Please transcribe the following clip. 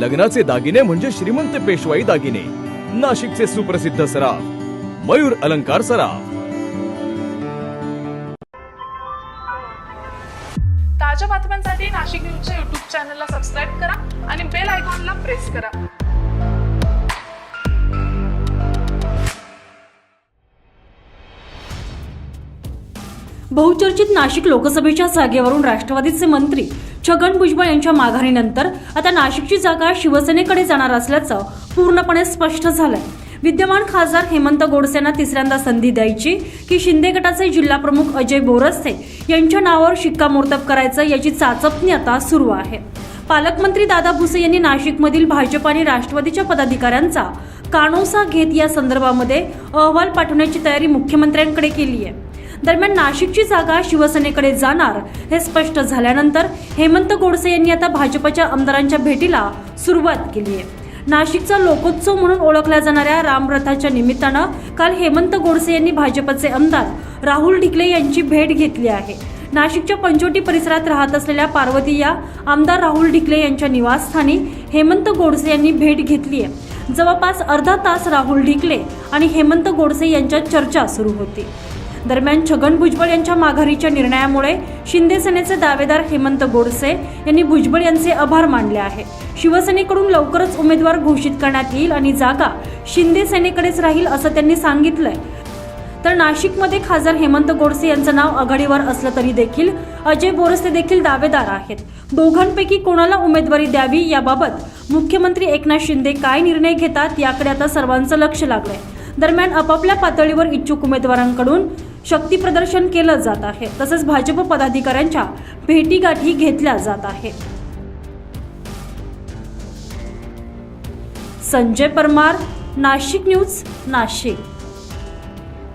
लग्नाचे दागिने म्हणजे श्रीमंत पेशवाई दागिने. नाशिकचे सुप्रसिद्ध सराफ मयूर अलंकार सराफ. ताज्या बातम्यांसाठी नाशिक न्यूजच्या युट्यूब चॅनलला सबस्क्राईब करा आणि बेल आयकॉनला प्रेस करा. बहुचर्चित नाशिक लोकसभेच्या जागेवरून राष्ट्रवादीचे मंत्री छगन भुजबळ यांच्या माघारीनंतर आता नाशिकची जागा शिवसेनेकडे जाणार असल्याचं पूर्णपणे स्पष्ट झालंय. विद्यमान खासदार हेमंत गोडसेंना तिसऱ्यांदा संधी द्यायची की शिंदे गटाचे जिल्हाप्रमुख अजय बोरस्ते यांच्या नावावर शिक्कामोर्तब करायचं याची चाचपणी आता सुरू आहे. पालकमंत्री दादा भुसे यांनी नाशिकमधील भाजप आणि राष्ट्रवादीच्या पदाधिकाऱ्यांचा कानोसा घेत या संदर्भामध्ये अहवाल पाठवण्याची तयारी मुख्यमंत्र्यांकडे केली आहे दरम्यान नाशिकची जागा शिवसेनेकडे जाणार हे स्पष्ट झाल्यानंतर हेमंत गोडसे यांनी आता भाजपच्या आमदारांच्या भेटीला सुरुवात केली आहे. नाशिकचा लोकोत्सव म्हणून ओळखल्या जाणाऱ्या रामरथाच्या निमित्तानं काल हेमंत गोडसे यांनी भाजपचे आमदार राहुल ढिकले यांची भेट घेतली आहे. नाशिकच्या पंचवटी परिसरात राहत असलेल्या पार्वती या आमदार राहुल ढिकले यांच्या निवासस्थानी हेमंत गोडसे यांनी भेट घेतली आहे. जवळपास अर्धा तास राहुल ढिकले आणि हेमंत गोडसे यांच्यात चर्चा सुरू होती. दरम्यान छगन भुजबळ यांच्या माघारीच्या निर्णयामुळे शिंदे सेनेचे दावेदार हेमंत गोडसे यांनी भुजबळ यांचे आभार मानले आहे. शिवसेनेकडून लवकरच उमेदवार घोषित करण्यात येईल आणि जागा शिंदे सेनेकडेच राहील असं त्यांनी सांगितलंय. तर नाशिकमध्ये खासदार हेमंत गोडसे यांचं नाव आघाडीवर असलं तरी देखील अजय बोरसे देखील दावेदार आहेत. दोघांपैकी कोणाला उमेदवारी द्यावी याबाबत मुख्यमंत्री एकनाथ शिंदे काय निर्णय घेतात याकडे आता सर्वांचं लक्ष लागलंय. दरम्यान आपापल्या पातळीवर इच्छुक उमेदवारांकडून शक्ती प्रदर्शन केलं जात आहे. तसंच भाजप पदाधिकाऱ्यांच्या भेटीगाठी घेतल्या जात आहेत संजय परमार नाशिक न्यूज नाशिक.